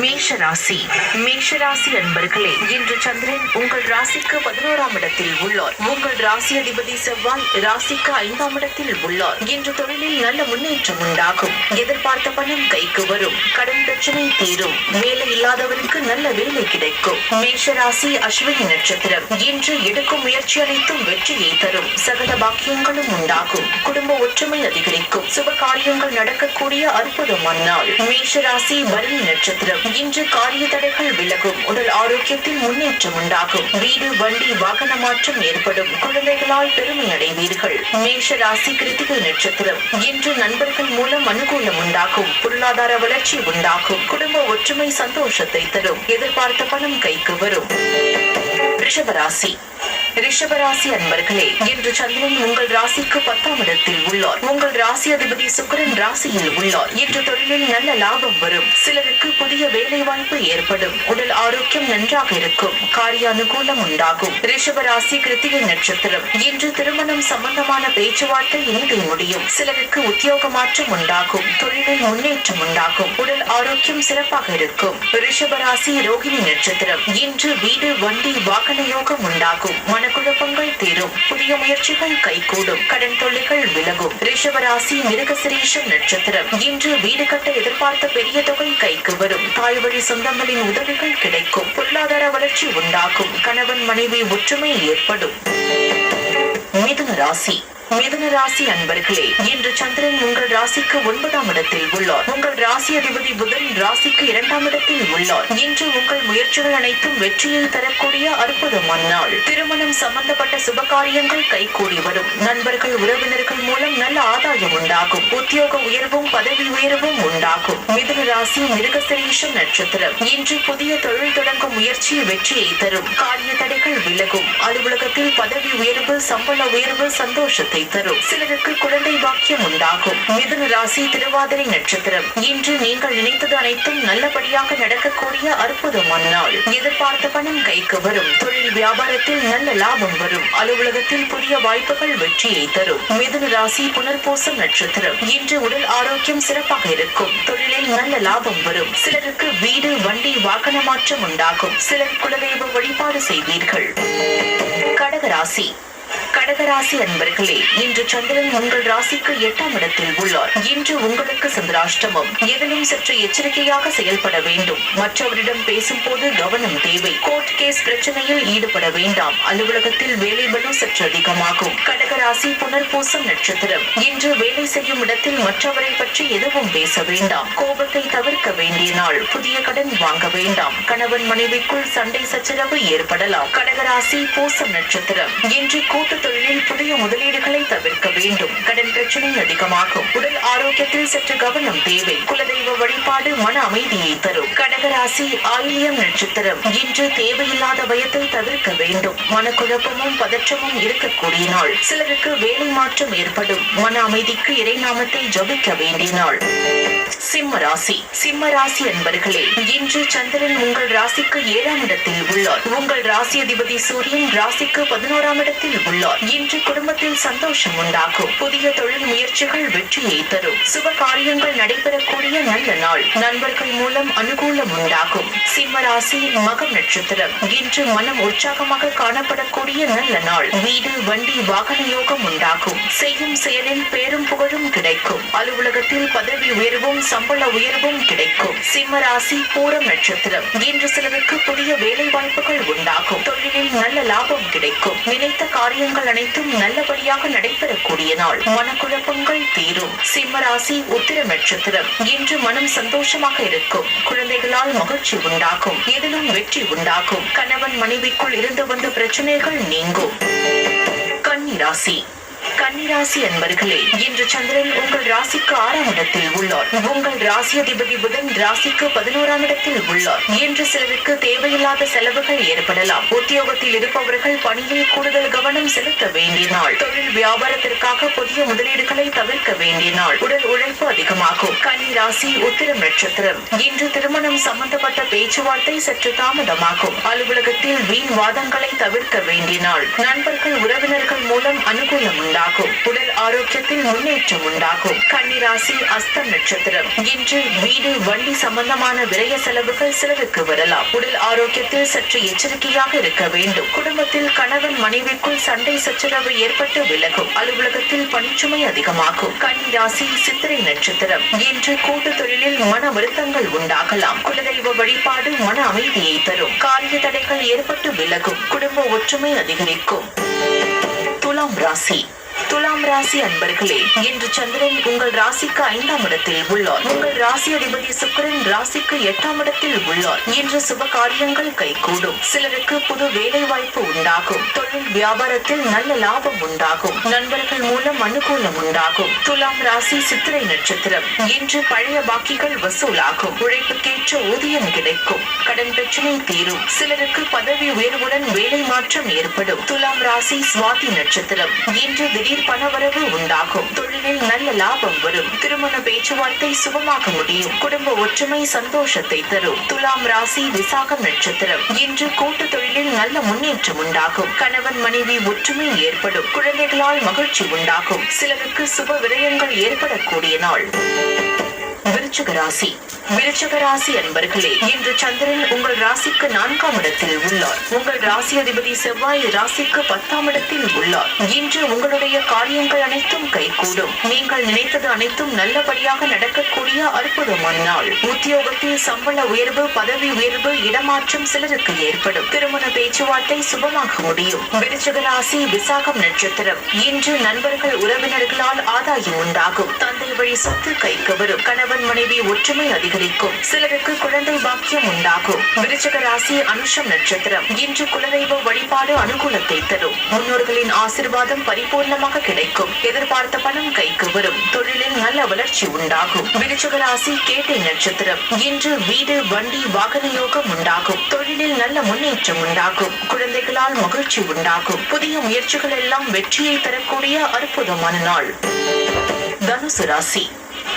மேஷ ராசி மேஷ ராசி அன்பர்களே இன்று சந்திரன் உங்கள் ராசிக்கு பதினோராம் இடத்தில் உள்ளார். உங்கள் ராசி அதிபதி செவ்வாய் ராசிக்கு ஐந்தாம் இடத்தில் உள்ளார். இன்று தொழிலில் நல்ல முன்னேற்றம் உண்டாகும். எதிர்பார்த்த பணம் கைக்கு வரும். கடன் பிரச்சனை தீரும். வேலை இல்லாதவருக்கு நல்ல வேலை கிடைக்கும். மேஷ ராசி அஸ்வினி நட்சத்திரம் இன்று எடுக்கும் முயற்சி அனைத்தும் வெற்றியை தரும். சகல பாக்கியங்களும் உண்டாகும். குடும்ப ஒற்றுமை அதிகரிக்கும். சுப காரியங்கள் நடக்கக்கூடிய அற்புதமான நாள். மேஷ ராசி வரணி நட்சத்திரம் இன்று காரிய தடைகள் விலகும். உடல் ஆரோக்கியத்தில் முன்னேற்றம் உண்டாகும். வீடு வண்டி வாகன மாற்றம் ஏற்படும். குழந்தைகளால் பெருமை அடைவீர்கள். மேஷ ராசி கிருத்திகை நட்சத்திரம். இன்று நண்பர்கள் மூலம் அனுகூலம் உண்டாகும். பொருளாதார வளர்ச்சி உண்டாகும். குடும்ப ஒற்றுமை சந்தோஷத்தை தரும். எதிர்பார்த்த பணம் கைக்கு வரும். ரிஷபராசி ரிஷபராசி அன்பர்களே இன்று சந்திரன் உங்கள் ராசிக்கு பத்தாம் இடத்தில் உள்ளார். உங்கள் ராசி அதிபதி சுக்கரன் ராசியில் உள்ளார். இன்று தொழிலில் நல்ல லாபம் வரும். சிலருக்கு புதிய வேலை வாய்ப்பு ஏற்படும். உடல் ஆரோக்கியம் நன்றாக இருக்கும். காரிய அனுகூலம் உண்டாகும். ரிஷபராசி கிருத்திகை நட்சத்திரம் இன்று திருமணம் சம்பந்தமான பேச்சுவார்த்தை இனிதே முடியும். சிலருக்கு உத்தியோக மாற்றம் உண்டாகும். தொழிலில் முன்னேற்றம் உண்டாகும். உடல் ஆரோக்கியம் சிறப்பாக இருக்கும். ரிஷபராசி ரோகிணி நட்சத்திரம் இன்று வீடு வண்டி வாகன யோகம் உண்டாகும். மனக்குழப்பங்கள் தீரும். புதிய முயற்சிகள் கைகூடும். கடன் தொல்லைகள் விலகும். ரிஷபராசி மிருகசிரேஷம் நட்சத்திரம். இன்று வீடு கட்ட எதிர்பார்த்த பெரிய தொகை கைக்கு வரும். தாய் வழி சொந்தங்களின் உதவிகள் கிடைக்கும். பொருளாதார வளர்ச்சி உண்டாகும். கணவன் மனைவி ஒற்றுமை ஏற்படும். மிதுன ராசி. மிதுன ராசி அன்பர்களே இன்று சந்திரன் உங்கள் ராசிக்கு ஒன்பதாம் இடத்தில் உள்ளார். உங்கள் ராசி அதிபதி புதன் ராசிக்கு இரண்டாம் இடத்தில் உள்ளார். இன்று உங்கள் முயற்சிகள் அனைத்தும் வெற்றியை தரக்கூடிய அற்புதமான நாள். திருமணம் சம்பந்தப்பட்ட சுபகாரியங்கள் கைகூடி வரும். நண்பர்கள் உறவினர்கள் மூலம் நல்ல ஆதாயம் உண்டாகும். உத்தியோக உயர்வும் பதவி உயர்வும் உண்டாகும். மிதுன ராசி மிருகசிரீஷம் நட்சத்திரம். இன்று புதிய தொழில் தொடங்கும் முயற்சி வெற்றியை தரும். காரிய தடைகள் விலகும். அலுவலகத்தில் பதவி உயர்வு சம்பள உயர்வு சந்தோஷத்தை தரும். சிலருக்கு குழந்தை பாக்கியம் உண்டாகும். மிதுன ராசி திருவாதிரை நட்சத்திரம். இன்று நீங்கள் நினைத்தது அனைத்தும் நல்லபடியாக நடக்கக்கூடிய அற்புதமான நாள். எதிர்பார்த்த பணம் கைக்கு வரும். தொழில் வியாபாரத்தில் நல்ல லாபம் வரும். அலுவலகத்தில் புதிய வாய்ப்புகள் வெற்றியை தரும். மிதுன ராசி புனர்பூசம் நட்சத்திரம். இன்று உடல் ஆரோக்கியம் சிறப்பாக இருக்கும். தொழிலில் நல்ல லாபம் வரும். சிலருக்கு வீடு வண்டி வாகன மாற்றம் உண்டாகும். சிலர் குலதெய்வ வழிபாடு செய்வீர்கள். கடகராசி. கடகராசி அன்பர்களே இன்று சந்திரன் உங்கள் ராசிக்கு எட்டாம் இடத்தில் உள்ளார். இன்று உங்களுக்கு சந்திராஷ்டமம். எதிலும் சற்று எச்சரிக்கையாக செயல்பட வேண்டும். மற்றவரிடம் பேசும்போது கவனம் தேவை. கோர்ட் கேஸ் பிரச்சனையில் ஈடுபட வேண்டாம். அலுவலகத்தில் வேலை பலு சற்று அதிகமாகும். கடகராசி புனர்பூசம் நட்சத்திரம். இன்று வேலை செய்யும் இடத்தில் மற்றவரை பற்றி எதுவும் பேச வேண்டாம். கோபத்தை தவிர்க்க வேண்டிய நாள். புதிய கடன் வாங்க வேண்டாம். கணவன் மனைவிக்குள் சண்டை சச்சரவு ஏற்படலாம். கடகராசி பூசம் நட்சத்திரம். இன்று கூட்டு தொழிலில் புதிய முதலீடுகளை தவிர்க்க வேண்டும். கடன் பிரச்சனை அதிகமாகும். உடல் ஆரோக்கியத்தில் சற்று கவனம் தேவை. குலதெய்வ வழிபாடு மன அமைதியை தரும். கடகராசி ஆயிலியம் நட்சத்திரம். இன்று தேவையில்லாத பயத்தை தவிர்க்க வேண்டும். மனக்குழப்பமும் பதற்றமும் இருக்கக்கூடிய நாள். சிலருக்கு வேலை மாற்றம் ஏற்படும். மன அமைதிக்கு இறைநாமத்தை ஜபிக்க வேண்டிய நாள். சிம்ம ராசி. சிம்ம ராசி அன்பர்களே இன்று சந்திரன் உங்கள் ராசிக்கு ஏழாம் இடத்தில் உள்ளார். உங்கள் ராசி அதிபதி சூரியன் ராசிக்கு பதினோராம் இடத்தில் உள்ளார். இன்று குடும்பத்தில் சந்தோஷம் உண்டாகும். புதிய தொழில் முயற்சிகள் வெற்றியை தரும். சுப காரியங்கள் நடைபெறக்கூடிய நல்ல நாள். நண்பர்கள் மூலம் அனுகூலம் உண்டாகும். சிம்ம ராசி மகம் நட்சத்திரம். இன்று மனம் உற்சாகமாக காணப்படக்கூடிய நல்ல நாள். வீடு வண்டி வாகன யோகம் உண்டாகும். செய்யும் செயலில் பேரும் புகழும் கிடைக்கும். அலுவலகத்தில் பதவி உயர்வும் சம்பள உயர்வும் கிடைக்கும். சிம்ம ராசி பூரம் நட்சத்திரம். இன்று சிலருக்கு புதிய வேலை வாய்ப்புகள் உண்டாகும். தொழிலில் நல்ல லாபம் கிடைக்கும். நினைத்த காரியங்கள் அனைத்தும் நல்லபடியாக நடைபெறக்கூடிய நாள். மனக்குழப்பங்கள் தீரும். சிம்ம ராசி உத்திர நட்சத்திரம். இன்று மனம் சந்தோஷமாக இருக்கும். குழந்தைகளால் மகிழ்ச்சி உண்டாகும். எதிலும் வெற்றி உண்டாகும். கணவன் மனைவிக்குள் இருந்து வந்த பிரச்சனைகள் நீங்கும். கன்னி ராசி. கன்னிராசி அன்பர்களே இன்று சந்திரன் உங்கள் ராசிக்கு ஆறாம் இடத்தில் உள்ளார். உங்கள் ராசி அதிபதி புதன் ராசிக்கு பதினோராம் இடத்தில் உள்ளார். இன்று சிலருக்கு தேவையில்லாத செலவுகள் ஏற்படலாம். உத்தியோகத்தில் இருப்பவர்கள் பணியில் கூடுதல் கவனம் செலுத்த வேண்டிய நாள். தொழில் வியாபாரத்திற்காக புதிய முதலீடுகளை தவிர்க்க வேண்டிய நாள். உடல் உழைப்பு அதிகமாகும். கன்னி ராசி உத்திரம் நட்சத்திரம். இன்று திருமணம் சம்பந்தப்பட்ட பேச்சுவார்த்தை சற்று தாமதமாகும். அலுவலகத்தில் வீண் வாதங்களை தவிர்க்க வேண்டிய நாள். நண்பர்கள் உறவினர்கள் மூலம் அனுகூலம் உண்டாகும். உண்டாகும். உடல் ஆரோக்கியத்தில் முன்னேற்றம் உண்டாகும். கன்னிராசி அஸ்தம் நட்சத்திரம். இன்று வீடு வண்டி சம்பந்தமான விரய செலவுகள் சிலருக்கு வரலாம். உடல் ஆரோக்கியத்தில் சற்று எச்சரிக்கையாக இருக்க வேண்டும். குடும்பத்தில் கணவன் மனைவிக்குள் சண்டை சச்சரவு ஏற்பட்டு விலகும். அலுவலகத்தில் பணிச்சுமை அதிகமாகும். கன்னிராசி சித்திரை நட்சத்திரம். இன்று கூட்டு தொழிலில் மன வருத்தங்கள் உண்டாகலாம். குலதெய்வ வழிபாடு மன அமைதியை தரும். காரிய தடைகள் ஏற்பட்டு விலகும். குடும்ப ஒற்றுமை அதிகரிக்கும். துலாம் ராசி. துலாம் ராசி அன்பர்களே இன்று சந்திரன் உங்கள் ராசிக்கு ஐந்தாம் இடத்தில் உள்ளார். உங்கள் ராசி அதிபதி சுக்கரன் ராசிக்கு எட்டாம் இடத்தில் உள்ளார். இன்று சுப காரியங்கள் கைகூடும். சிலருக்கு புது வேலை வாய்ப்பு உண்டாகும். தொழில் வியாபாரத்தில் நல்ல லாபம் உண்டாகும். நண்பர்கள் மூலம் அனுகூலம் உண்டாகும். துலாம் ராசி சித்திரை நட்சத்திரம். இன்று பழைய பாக்கிகள் வசூலாகும். உழைப்புக்கேற்ற ஊதியம் கிடைக்கும். கடன் பிரச்சனை தீரும். சிலருக்கு பதவி உயர்வுடன் வேலை மாற்றம் ஏற்படும். துலாம் ராசி சுவாதி நட்சத்திரம். இன்று திடீர் பணவரவு உண்டாகும். தொழிலில் நல்ல லாபம் வரும். திருமண பேச்சுவார்த்தை சுகமாக முடியும். குடும்ப ஒற்றுமை சந்தோஷத்தை தரும். துலாம் ராசி விசாகம் நட்சத்திரம். இன்று கூட்டு தொழிலில் நல்ல முன்னேற்றம் உண்டாகும். கணவன் மனைவி ஒற்றுமை ஏற்படும். குழந்தைகளால் மகிழ்ச்சி உண்டாகும். சிலருக்கு சுப விரயங்கள் ஏற்படக்கூடிய நாள். விருச்சிக ராசி. விருச்சக ராசி அன்பர்களே இன்று சந்திரன் உங்கள் ராசிக்கு நான்காம் இடத்தில் உள்ளார். உங்கள் ராசி அதிபதி செவ்வாய் ராசிக்கு பத்தாம் இடத்தில் உள்ளார். இன்று உங்களுடைய காரியங்கள் அனைத்தும் கைகூடும். நீங்கள் நினைத்தது அனைத்தும் நல்லபடியாக நடக்கக்கூடிய அற்புதமான நாள். உத்தியோகத்தில் சம்பள உயர்வு பதவி உயர்வு இடமாற்றம் சிலருக்கு ஏற்படும். திருமண பேச்சுவார்த்தை சுபமாக முடியும். விருச்சக ராசி விசாகம் நட்சத்திரம். இன்று நண்பர்கள் உறவினர்களால் ஆதாயம் உண்டாகும். தந்தை வழி சொத்து கைக்கு வரும் கணவன் மனைவி ஒற்றுமை அதிகரிக்கும். சிலருக்கு குழந்தை பாக்கியம் உண்டாகும். விருச்சக ராசி அனுஷம் நட்சத்திரம். இன்று குலதெய்வ வழிபாடு அனுகூலத்தை தரும். முன்னோர்களின் ஆசிர்வாதம் பரிபூர்ணமாக கிடைக்கும். எதிர்பார்த்த பணம் கைக்கு வரும். தொழிலில் நல்ல வளர்ச்சி உண்டாகும். விருச்சக ராசி கேட்டை நட்சத்திரம். இன்று வீடு வண்டி வாகன யோகம் உண்டாகும். தொழிலில் நல்ல முன்னேற்றம் உண்டாகும். குழந்தைகளால் மகிழ்ச்சி உண்டாகும். புதிய முயற்சிகள் எல்லாம் வெற்றியை தரக்கூடிய அற்புதமான நாள். தனுசு ராசி.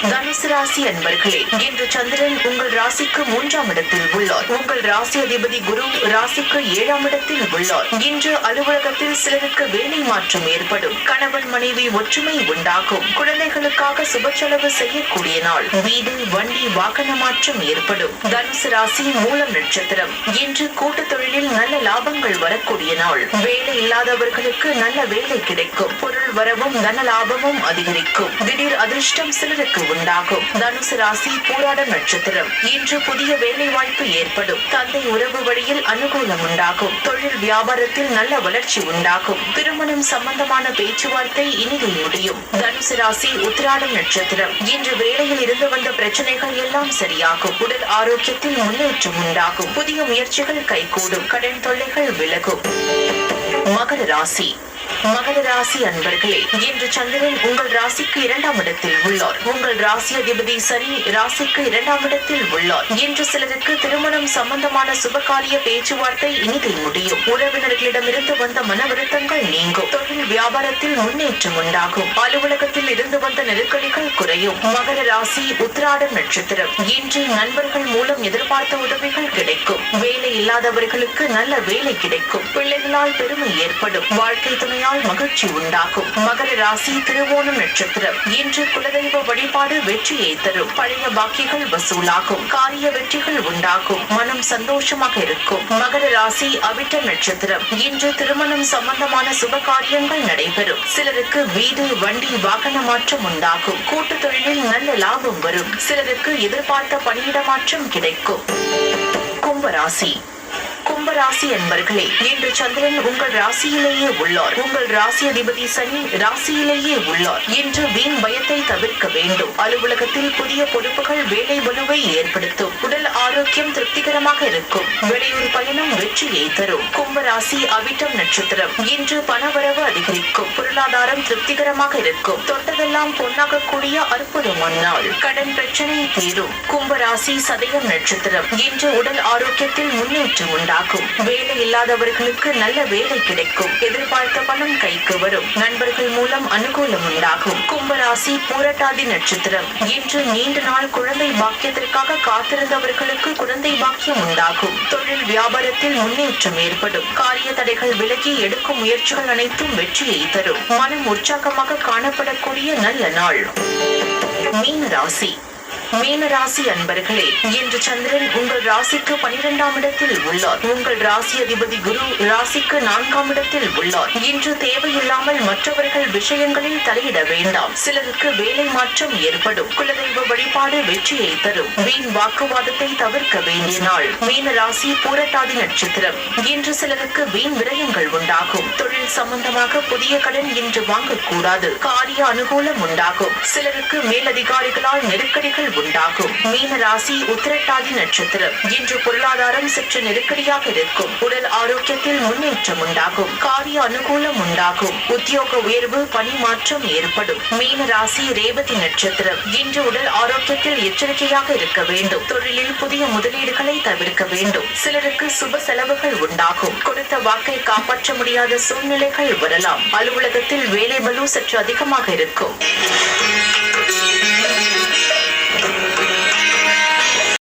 தனுசு ராசி அன்பர்களே இன்று சந்திரன் உங்கள் ராசிக்கு மூன்றாம் இடத்தில் உள்ளார். உங்கள் ராசி அதிபதி குரு ராசிக்கு ஏழாம் இடத்தில் உள்ளார். இன்று அலுவலகத்தில் சிலருக்கு வேலை மாற்றம் ஏற்படும். கணவன் மனைவி ஒற்றுமை உண்டாகும். குழந்தைகளுக்காக சுப செலவு செய்யக்கூடிய நாள். வீடு வண்டி வாகன மாற்றம் ஏற்படும். தனுசு ராசி மூலம் நட்சத்திரம். இன்று கூட்டு தொழிலில் நல்ல லாபங்கள் வரக்கூடிய நாள். வேலை இல்லாதவர்களுக்கு நல்ல வேலை கிடைக்கும். பொருள் வரவும் நல்ல லாபமும் அதிகரிக்கும். திடீர் அதிர்ஷ்டம் சிலருக்கு உண்டாகும். தனுசு ராசி போராட நட்சத்திரம். இன்று புதிய வேலை வாய்ப்பு ஏற்படும். தந்தை உறவு வழியில் அனுகூலம் உண்டாகும். தொழில் வியாபாரத்தில் நல்ல வளர்ச்சி உண்டாகும். திருமணம் சம்பந்தமான பேச்சுவார்த்தை இனிது முடியும். தனுசு ராசி உத்திராட நட்சத்திரம். இன்று வேலையில் இருந்து வந்த பிரச்சனைகள் எல்லாம் சரியாகும். உடல் ஆரோக்கியத்தில் முன்னேற்றம் உண்டாகும். புதிய முயற்சிகள் கைகூடும். கடன் தொல்லைகள் விலகும். மகர ராசி. மகர ராசி அன்பர்களே இன்று சந்திரன் உங்கள் ராசிக்கு இரண்டாம் இடத்தில் உள்ளார். உங்கள் ராசி அதிபதி சனி ராசிக்கு இரண்டாம் இடத்தில் உள்ளார். இன்று சிலருக்கு திருமணம் சம்பந்தமான சுபகாரிய பேச்சுவார்த்தை இனிதை முடியும். உறவினர்களிடமிருந்து வந்த மன வருத்தங்கள் நீங்கும். தொழில் வியாபாரத்தில் முன்னேற்றம் உண்டாகும். அலுவலகத்தில் இருந்து வந்த நெருக்கடிகள் குறையும். மகர ராசி உத்திராட நட்சத்திரம். இன்று நண்பர்கள் மூலம் எதிர்பார்த்த உதவிகள் கிடைக்கும். வேலை இல்லாதவர்களுக்கு நல்ல வேலை கிடைக்கும். பிள்ளைகளால் பெருமை ஏற்படும். வாழ்க்கை துணையால் மகிழ்ச்சி உண்டாகும் மகர ராசி திருவோணம் நட்சத்திரம். இன்று குலதெய்வ வழிபாடு வெற்றியை தரும். பழைய பாக்கிகள் வசூலாகும். காரிய வெற்றிகள் உண்டாகும். மனம் சந்தோஷமாக இருக்கும். மகர ராசி அவிட்ட நட்சத்திரம். இன்று திருமணம் சம்பந்தமான சுப காரியங்கள் நடைபெறும். சிலருக்கு வீடு வண்டி வாகன மாற்றம் உண்டாகும். கூட்டு தொழிலில் நல்ல லாபம் வரும். சிலருக்கு எதிர்பார்த்த பணியிட மாற்றம் கிடைக்கும். கும்பராசி. கும்பராசி என்பர்களே இன்று சந்திரன் உங்கள் ராசியிலேயே உள்ளார். உங்கள் ராசி அதிபதி சனி ராசியிலேயே உள்ளார். இன்று வீண் பயத்தை தவிர்க்க வேண்டும். அலுவலகத்தில் புதிய பொறுப்புகள் வேலை வலுவை ஏற்படுத்தும். உடல் ஆரோக்கியம் திருப்திகரமாக இருக்கும். வெளியூர் பயணம் வெற்றியை தரும். கும்பராசி அவிட்டம் நட்சத்திரம். இன்று பணவரவு அதிகரிக்கும். பொருளாதாரம் திருப்திகரமாக இருக்கும். தொட்டதெல்லாம் பொன்னாகக்கூடிய அற்புதமான நாள் கடன் பிரச்சனை தீரும். கும்பராசி சதயம் நட்சத்திரம். இன்று உடல் ஆரோக்கியத்தில் முன்னேற்றம் உண்டாகும். வேலை இல்லாதவர்களுக்கு நல்ல வேலை கிடைக்கும். எதிர்பார்த்த பணம் கைக்கு வரும். நண்பர்கள் மூலம் அனுகூலம் உண்டாகும். கும்பராசி பூரட்டாதி நட்சத்திரம். இன்று நீண்ட நாள் குழந்தை பாக்கியத்திற்காக காத்திருந்தவர்களுக்கு குழந்தை பாக்கியம் உண்டாகும். தொழில் வியாபாரத்தில் முன்னேற்றம் ஏற்படும். காரிய தடைகள் விலகி எடுக்கும் முயற்சிகள் அனைத்தும் வெற்றியை தரும். மனம் உற்சாகமாக காணப்படக்கூடிய நல்ல நாள். மீன ராசி மீன ராசி அன்பர்களே இன்று சந்திரன் உங்கள் ராசிக்கு பனிரெண்டாம் இடத்தில் உள்ளார். உங்கள் ராசி அதிபதி குரு ராசிக்கு நான்காம் இடத்தில் உள்ளார். இன்று தேவையில்லாமல் மற்றவர்கள் விஷயங்களில் தலையிட வேண்டாம். சிலருக்கு வேலை மாற்றம் ஏற்படும். குலதெய்வ வழிபாடு வெற்றியை தரும். வீண் வாக்குவாதத்தை தவிர்க்க வேண்டிய நாள். மீன ராசி பூரட்டாதி நட்சத்திரம். இன்று சிலருக்கு வீண் விரயங்கள் உண்டாகும். தொழில் சம்பந்தமாக புதிய கடன் இன்று வாங்கக்கூடாது. காரிய அனுகூலம் உண்டாகும். சிலருக்கு மேலதிகாரிகளால் நெருக்கடிகள் உண்டாகும். மீன ராசி உத்திரட்டாதி நட்சத்திரம். இன்று பொருளாதாரம் சற்று நெருக்கடியாக இருக்கும். உடல் ஆரோக்கியத்தில் முன்னேற்றம் உண்டாகும். காரிய அனுகூலம் உண்டாகும். உத்தியோக உயர்வு பணி மாற்றம் ஏற்படும். மீன ராசி ரேவதி நட்சத்திரம். இன்று உடல் ஆரோக்கியத்தில் எச்சரிக்கையாக இருக்க வேண்டும். தொழிலில் புதிய முதலீடுகளை தவிர்க்க வேண்டும். சிலருக்கு சுப செலவுகள் உண்டாகும். கொடுத்த வாக்கை காப்பாற்ற முடியாத சூழ்நிலைகள் வரலாம். அலுவலகத்தில் வேலை பலு சற்று அதிகமாக இருக்கும்.